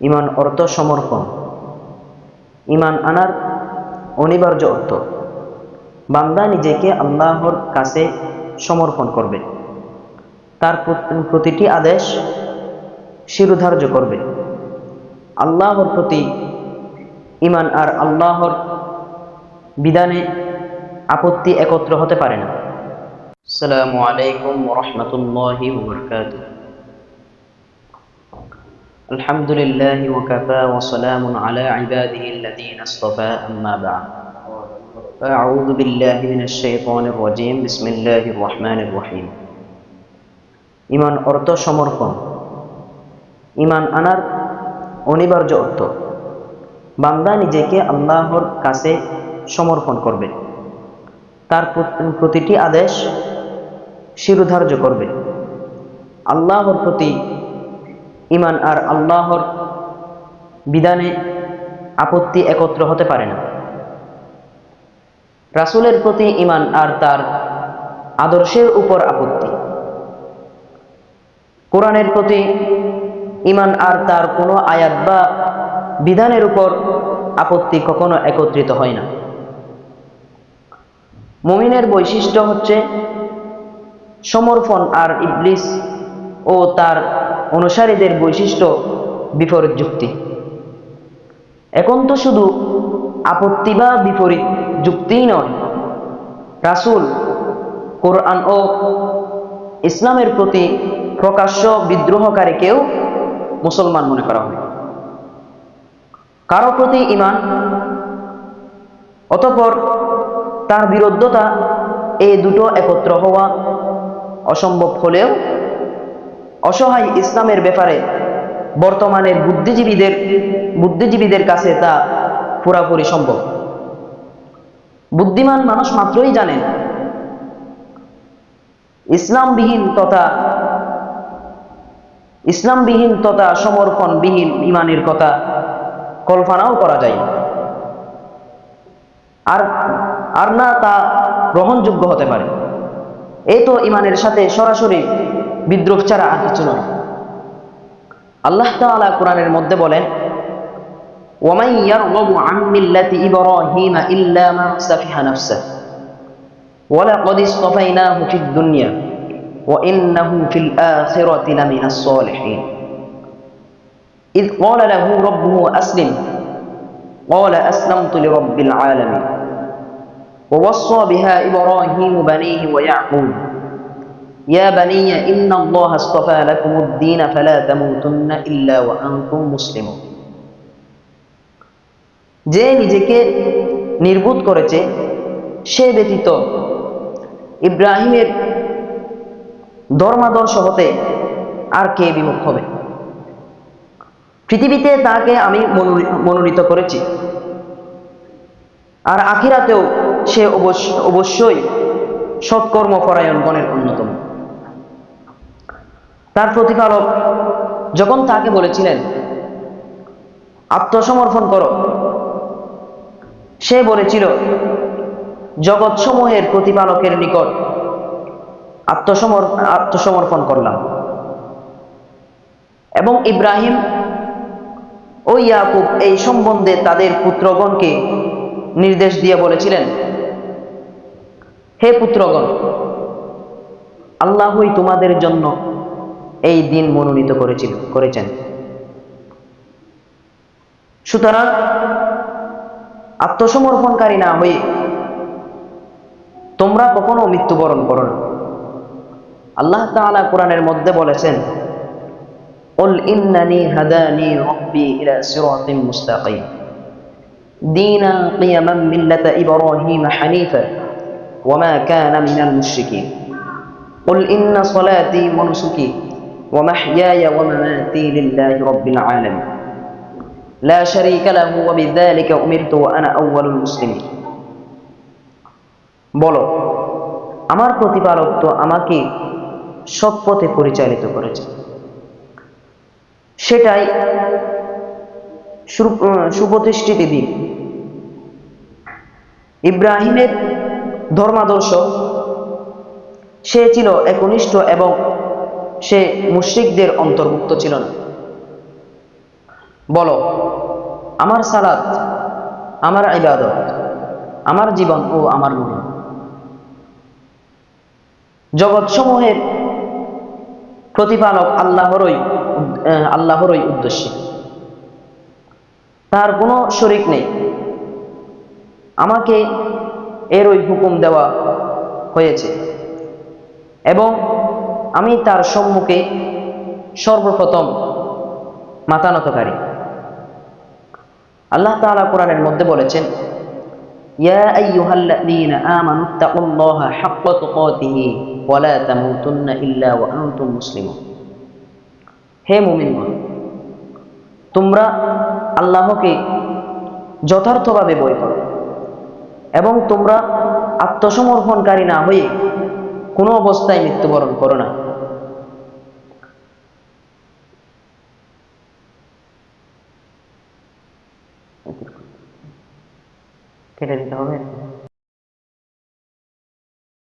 ইমান অর্থ সমর্পণ। ইমান আনার অনিবার্য অর্থ। বান্দা নিজেকে আল্লাহর কাছে সমর্পণ করবে। তার প্রতিটি আদেশ শিরোধার্য করবে। আল্লাহর প্রতি ইমান আর আল্লাহর বিধানে আপত্তি একত্র হতে পারে না। আসসালামু আলাইকুম রহমতুল্লাহি الحمد لله وكفى وسلام على عباده الذين اصطفى أما بعد أعوذ بالله من الشيطان الرجيم بسم الله الرحمن الرحيم ইমান অর্থ সমর্পণ ইমান আনার অনিবার্য অর্থ বান্দা নিজেকে আল্লাহর কাছে সমর্পণ করবে তার প্রত- প্রতিটি আদেশ শিরোধার্য করবে আল্লাহর প্রতি ইমান আর আল্লাহর বিধানে আপত্তি একত্র হতে পারে না। রাসুলের প্রতি ইমান আর তার আদর্শের উপর আপত্তি। কোরআনের প্রতি ইমান আর তার কোনো আয়াত বা বিধানের উপর আপত্তি কখনো একত্রিত হয় না। মুমিনের বৈশিষ্ট্য হচ্ছে সমর্পণ আর ইবলিস ও তার অনুসারীদের বৈশিষ্ট্য বিপরীত যুক্তি। এখন তো শুধু আপত্তি বা বিপরীত যুক্তিই নয়, রাসূল, কোরআন ও ইসলামের প্রতি প্রকাশ্য বিদ্রোহকারীকেও মুসলমান মনে করা হয় কারও প্রতি ইমান অতঃপর তার বিরুদ্ধতা এই দুটো একত্র হওয়া অসম্ভব হলেও অসহায় ইসলামের ব্যাপারে বর্তমানের বুদ্ধিজীবীদের বুদ্ধিজীবীদের কাছে তা পুরাপুরি সম্ভব। বুদ্ধিমান মানুষ মাত্রই জানেন, ইসলামবিহীন তথা ইসলামবিহীন তথা সমর্পণবিহীন ইমানের কথা কল্পনাও করা যায়। আর আর না তা গ্রহণযোগ্য হতে পারে। এ তো ইমানের সাথে সরাসরি বিদ্রোহ ছাড়া আর কিছু নয় আল্লাহ তাআলা কোরআনের মধ্যে বলেন ومن يرغب عن ملة إبراهيم إلا من سفه نفسه ولقد اصطفيناه في الدنيا وإنه في الآخرة لمن الصالحين إذ قال له ربه أسلم قال أسلمت لرب العالمين ووصى بها إبراهيم بنيه ويعقوب يا بني إن الله اصطفى لكم الدين فلا تموتن إلا وأنتم مسلمون যে নিজেকে নির্বোধ করেছে, সে ব্যতীত ইব্রাহিমের ধর্মাদর্শ হতে আর কে বিমুখ হবে? পৃথিবীতে তাকে আমি মনোনীত করেছি। আর আখিরাতেও সে অবশ্যই সৎকর্ম পরায়ণগণের অন্যতম। তার প্রতিপালক যখন তাকে বলেছিলেন, আত্মসমর্পণ করো। সে বলেছিল জগৎসমূহের প্রতিপালকের নিকট আত্মসমর, আত্মসমর্পণ করলাম। এবং ইব্রাহিম ও ইয়াকুব এই সম্বন্ধে তাদের পুত্রগণকে নির্দেশ দিয়ে বলেছিলেন, হে পুত্রগণ, আল্লাহই তোমাদের জন্য এই দিন মনোনীত করেছিল করেছেন সুতরাং আত্মসমর্পণকারী না হয়ে তোমরা কখনো মৃত্যুবরণ করো না আল্লাহ তাআলা কোরআনের মধ্যে বলেছেন قل إنني هداني ربي إلى صراط مستقيم دينا قيما ملة إبراهيم حنيفا وما كان من المشركين قل إن صلاتي ونسكي ومحياي ومماتي لله رب العالمين لا شريك له وبذلك أمرت وأنا أول المسلمين বলো আমার প্রতিপালক তো আমাকে সৎ পথে পরিচালিত করেছে সেটাই সু- আহ, সুপ্রতিষ্ঠিত দিন ইব্রাহিমের ধর্মাদর্শ সে ছিল একনিষ্ঠ এবং সে মুশ্রিকদের অন্তর্ভুক্ত ছিল না। বলো, আমার সালাত, আমার ইবাদত, আমার জীবন ও আমার মন জগৎসমূহের প্রতিপালক আল্লাহরই আল্লাহরই উদ্দেশ্যে। তার কোনো শরিক নেই। আমাকে এরই হুকুম দেওয়া হয়েছে। এবং আমি তার সম্মুখে সর্বপ্রথম মাতানতকারী আল্লাহ তাআলা কোরআনের মধ্যে বলেছেন হে তোমরা আল্লাহকে যথার্থভাবে বই করো এবং তোমরা আত্মসমর্পণকারী না হয়ে কোনো অবস্থায় মৃত্যুবরণ করো না। কেটে দিতে হবে?